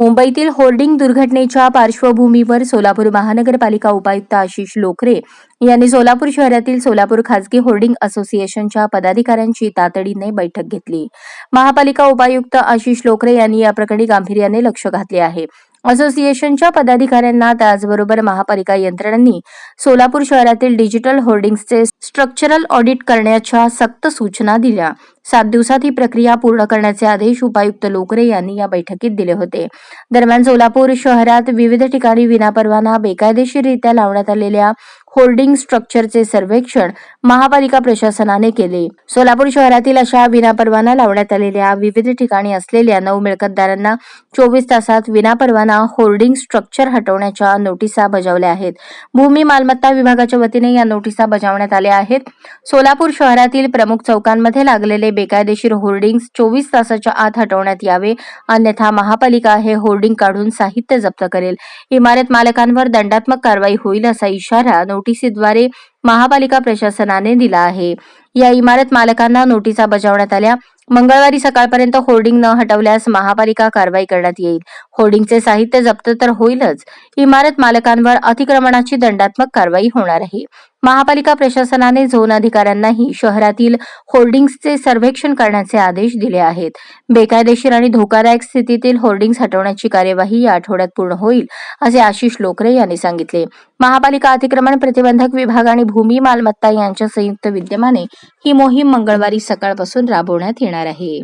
मुंबईतील होर्डिंग दुर्घटनेच्या पार्श्वभूमीवर सोलापूर महानगरपालिका उपायुक्त आशिष लोखरे यांनी सोलापूर शहरातील सोलापूर खाजगी होर्डिंग असोसिएशनच्या पदाधिकाऱ्यांची तातडीने बैठक घेतली. महापालिका उपायुक्त आशिष लोखरे यांनी या प्रकरणी गांभीर्याने लक्ष घातले आहे. असोसिएशनच्या पदाधिकाऱ्यांना त्याचबरोबर महापालिका यंत्रणांनी सोलापूर शहरातील डिजिटल होर्डिंग्सचे स्ट्रक्चरल ऑडिट करण्याच्या सक्त सूचना दिल्या. सात दिवसात ही प्रक्रिया पूर्ण करण्याचे आदेश उपायुक्त लोकरे यांनी या बैठकीत दिले होते. दरम्यान सोलापूर शहरात विविध ठिकाणी विनापरवाना बेकायदेशीररित्या लावण्यात आलेल्या होर्डिंग स्ट्रक्चरचे सर्वेक्षण महापालिका प्रशासनाने केले. सोलापूर शहरातील अशा विनापरवाना लावण्यात आलेल्या विविध ठिकाणी असलेल्या नऊ मिळकतदारांना चोवीस तासात विनापरवाना होर्डिंग स्ट्रक्चर हटवण्याच्या नोटिसा बजावल्या आहेत. भूमी मालमत्ता विभागाच्या वतीने या नोटिसा बजावण्यात आल्या आहेत. सोलापूर शहरातील प्रमुख चौकांमध्ये लागलेले बेकायदेशीर होर्डिंग्स चोवीस तासाच्या आत हटवण्यात यावे अन्यथा महापालिका हे होर्डिंग काढून साहित्य जप्त करेल. इमारत मालकांवर दंडात्मक कारवाई होईल असा इशारा नोटिसीद्वारे महापालिका प्रशासनाने दिला आहे. या इमारत मालकांना नोटिसा बजावण्यात आल्या. मंगळवारी सकाळपर्यंत होर्डिंग न हटवल्यास महापालिका कारवाई करण्यात येईल. होर्डिंगचे साहित्य जप्त तर होईलच. इमारत मालकांवर अतिक्रमणाची दंडात्मक कारवाई होणार आहे. महापालिका प्रशासनाने झोन अधिकाऱ्यांनाही शहरातील होर्डिंग्सचे सर्वेक्षण करण्याचे आदेश दिले आहेत. बेकायदेशीर आणि धोकादायक स्थितीतील होर्डिंग्स हटवण्याची कार्यवाही या आठवड्यात पूर्ण होईल असे आशिष लोकरे यांनी सांगितले. महापालिका अतिक्रमण प्रतिबंधक विभाग आणि भूमी मालमत्ता यांच्या संयुक्त विद्यमाने ही मोहीम मंगळवारी सकाळपासून राबवण्यात येणार येणार आहे.